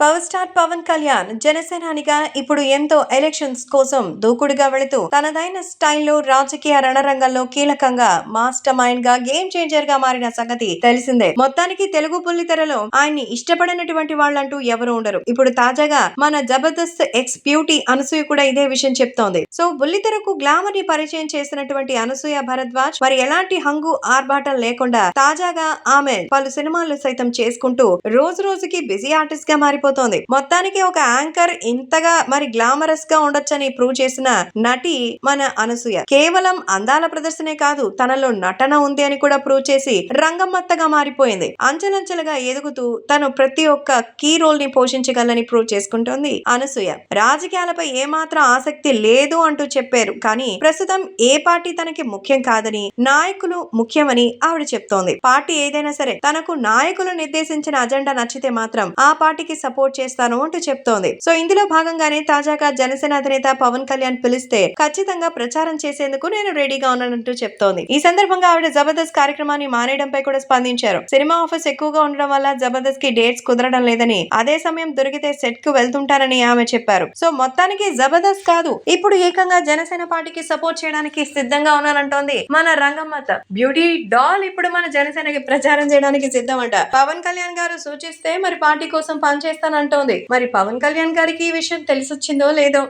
Power star Pawan Kalyan జనసేనానిగా ఇప్పుడు ఎంతో ఎలక్షన్స్ కోసం దూకుడుగా వెళుతూ తనదైన స్టైల్లో రాజకీయ రణరంగంలో కీలకంగా మాస్టర్ మైండ్గా గేమ్ చేంజర్గా మారిన సంగతి తెలిసిందే. మొత్తానికి తెలుగు బుల్లితెరలో ఆయన్ని ఇష్టపడినటువంటి వాళ్ళంటూ ఎవరు ఉండరు. ఇప్పుడు తాజాగా మన జబర్దస్త్ ఎక్స్ బ్యూటీ అనసూయ కూడా ఇదే విషయం చెప్తోంది. సో బుల్లితెరకు గ్లామర్ని పరిచయం చేసినటువంటి అనసూయ భరద్వాజ్ మరి ఎలాంటి హంగు ఆర్భాటం లేకుండా తాజాగా ఆమె పలు సినిమాలు సైతం చేసుకుంటూ రోజు రోజుకి బిజీ ఆర్టిస్ట్గా మారిపోతోంది మొత్తానికి ఒక యాంకర్ ఇంతగా మరి గ్లామరస్గా ఉండొచ్చని ప్రూవ్ చేసిన నటి మన అనసూయ. కేవలం అందాల ప్రదర్శనే కాదు తనలో నటన ఉంది అని కూడా ప్రూవ్ చేసి రంగమత్తగా మారిపోయింది. అంచెలంచెలుగా ఎదుగుతూ తను ప్రతి ఒక్క కీ రోల్ని పోషించగలని ప్రూవ్ చేసుకుంటోంది అనసూయ. రాజకీయాలపై ఏమాత్రం ఆసక్తి లేదు అంటూ చెప్పారు. కానీ ప్రస్తుతం ఏ పార్టీ తనకి ముఖ్యం కాదని నాయకులు ముఖ్యమని ఆవిడ చెప్తోంది. పార్టీ ఏదైనా సరే తనకు నాయకులు నిర్దేశించిన అజెండా నచ్చితే మాత్రం ఆ పార్టీకి సపోర్ట్ సపోర్ట్ చేస్తాను అంటూ చెప్తోంది. సో ఇందులో భాగంగానే తాజాగా జనసేన అధినేత పవన్ కళ్యాణ్ పిలిస్తే ఖచ్చితంగా ప్రచారం చేసేందుకు నేను రెడీగా ఉన్నానంటూ చెప్తోంది. ఈ సందర్భంగా ఆవిడ జబర్దస్త్ కార్యక్రమాన్ని మానేయడంపై కూడా స్పందించారు. సినిమా ఆఫర్స్ ఎక్కువగా ఉండడం వల్ల జబర్దస్త్కి డేట్స్ కుదరడం లేదని అదే సమయం దొరికితే సెట్కు వెళ్తుంటారని ఆమె చెప్పారు. సో మొత్తానికి జబర్దస్త్ కాదు ఇప్పుడు ఏకంగా జనసేన పార్టీకి సపోర్ట్ చేయడానికి సిద్ధంగా ఉన్నానంటోంది మన రంగమ్మత బ్యూటీ డాల్ ఇప్పుడు మన జనసేనకి ప్రచారం చేయడానికి సిద్ధమంట. పవన్ కళ్యాణ్ గారు సూచిస్తే మరి పార్టీ కోసం చేస్తానంటోంది. మరి పవన్ కళ్యాణ్ గారికి ఈ విషయం తెలిసొచ్చిందో లేదో?